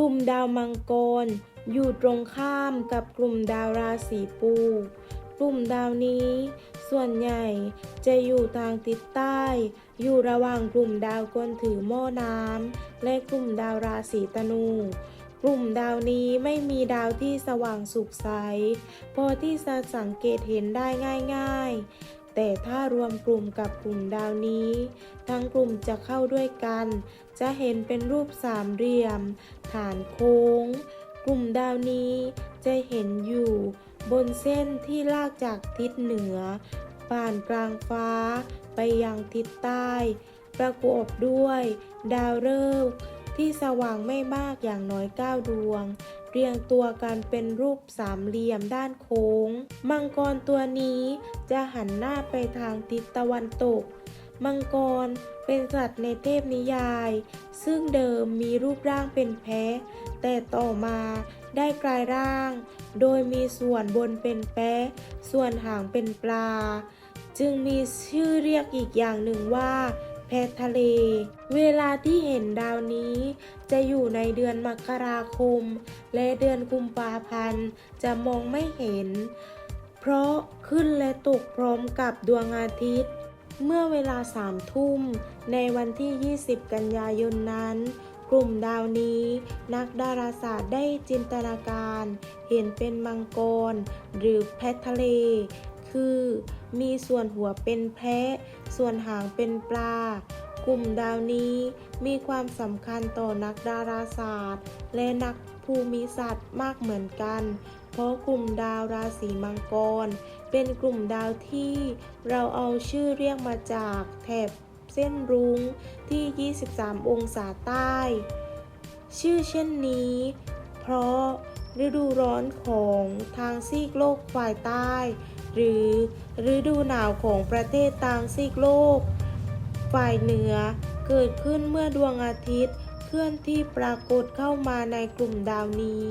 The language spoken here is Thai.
ลุ่มดาวมังกร อยู่ตรงข้ามกับกลุ่มดาวราศีปู กลุ่มดาวนี้ ส่วนใหญ่จะอยู่ทางทิศใต้ อยู่ระหว่างกลุ่มดาวกวนถือหม้อน้ำและกลุ่มดาวราศีธนูกลุ่มดาวนี้ไม่มีดาวที่สว่างสุขใส พอที่จะสังเกตเห็นได้ง่าย ๆ แต่ถ้ารวมกลุ่มกับกลุ่มดาวนี้ ทั้งกลุ่มจะเข้าด้วยกัน จะเห็นเป็นรูปสามเหลี่ยม ฐานโค้ง กลุ่มดาวนี้จะเห็นอยู่บนเส้นที่ลากจากทิศเหนือ ผ่านกลางฟ้าไปยังทิศใต้ ประกอบด้วย ดาวฤกษ์ที่สว่างไม่มากอย่างน้อย 9 ดวง เรียงตัวกันเป็นรูปสามเหลี่ยมด้านโค้ง มังกรตัวนี้จะหันหน้าไปทางทิศตะวันตก มังกรเป็นสัตว์ในเทพนิยาย ซึ่งเดิมมีรูปร่างเป็นแพะ แต่ต่อมาได้กลายร่าง โดยมีส่วนบนเป็นแปะส่วนหางเป็นปลา จึงมีชื่อเรียกอีกอย่างหนึ่งว่า แพทะเล เวลาที่เห็นดาวนี้ จะอยู่ในเดือนมกราคม และเดือนกุมภาพันธ์ จะมองไม่เห็น เพราะขึ้นและตกพร้อมกับดวงอาทิตย์ เมื่อเวลาสามทุ่ม ในวันที่ 20 กันยายนนั้น กลุ่มดาวนี้ นักดาราศาสตร์ได้จินตนาการ เห็นเป็นมังกร หรือแพะทะเล คือ มีส่วนหัวเป็นแพะ ส่วนหางเป็นปลา กลุ่มดาวนี้มีความสำคัญต่อนักดาราศาสตร์ และนักภูมิศาสตร์มากเหมือนกัน เพราะกลุ่มดาวราศีมังกร เป็นกลุ่มดาวที่เราเอาชื่อเรียกมาจากแถบเส้นรุ้งที่ 23 องศาใต้ ชื่อเช่นนี้ เพราะฤดูร้อนของทางซีกโลกฝ่ายใต้ หรือฤดูหนาวของประเทศทางซีกโลก ฝ่ายเหนือเกิดขึ้นเมื่อดวงอาทิตย์ เคลื่อนที่ปรากฏเข้ามาในกลุ่มดาวนี้